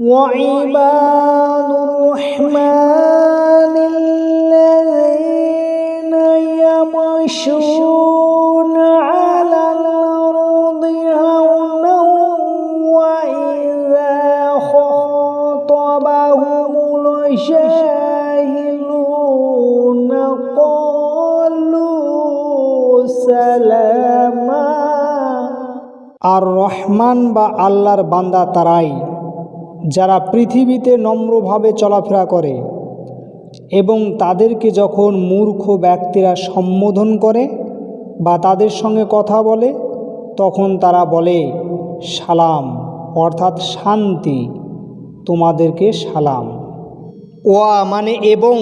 وعباد الرحمن الذين يمشون على الأرض هونا وإذا خاطبهم الجاهلون قالوا سلاما আর রহমান বা আল্লাহর বান্দা তারাই যারা পৃথিবীতে নম্রভাবে চলাফেরা করে এবং তাদেরকে যখন মূর্খ ব্যক্তিরা সম্বোধন করে বা তাদের সঙ্গে কথা বলে, তখন তারা বলে, সালাম অর্থাৎ শান্তি, তোমাদেরকে সালাম। ওয়া মানে এবং,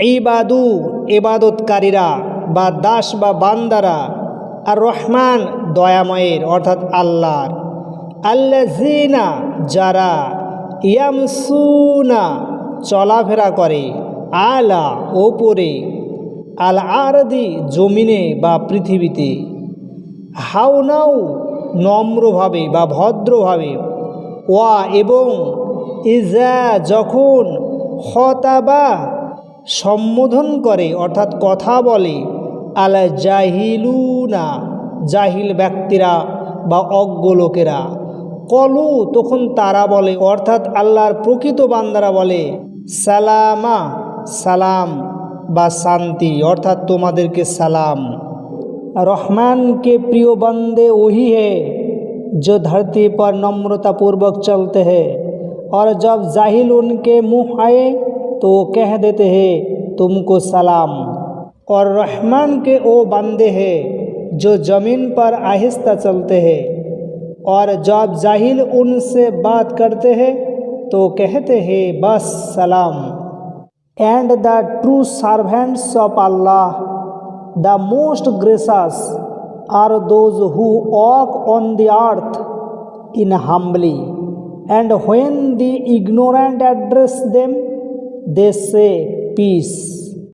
ইবাদু এবাদতকারীরা বা দাস বা বান্দারা, আর রহমান দয়াময়ের, অর্থাৎ আল্লাহর। আল্লাজিনা যারা ইয়ামসুনা চলাফেরা করে আলা ওপরে আল আরদি জমিনে বা পৃথিবীতে, হাওনাও নম্রভাবে বা ভদ্রভাবে, ওয়া এবং ইজা যখন হতাবা সম্বোধন করে, অর্থাৎ কথা বলে আল জাহিলুনা জাহিল ব্যক্তিরা বা অজ্ঞ লোকেরা কলু তখন তারা বলে অর্থাৎ আল্লাহর প্রকৃত বান্দারা বলে সালামা সালাম বা শান্তি অর্থাৎ তোমাদেরকে সালাম रहमान के प्रिय बंदे वही है जो धरती पर नम्रता पूर्वक चलते हैं और जब जाहिल उनके मुंह आए तो वो कह देते हैं तुमको सलाम और रहमान के वो बंदे हैं जो ज़मीन पर आहिस्ता चलते हैं और जब जाहिल उनसे बात करते हैं तो कहते हैं, बस सलाम। And the true servants of Allah the most gracious are those who walk on the earth in humbly and when the ignorant address them they say peace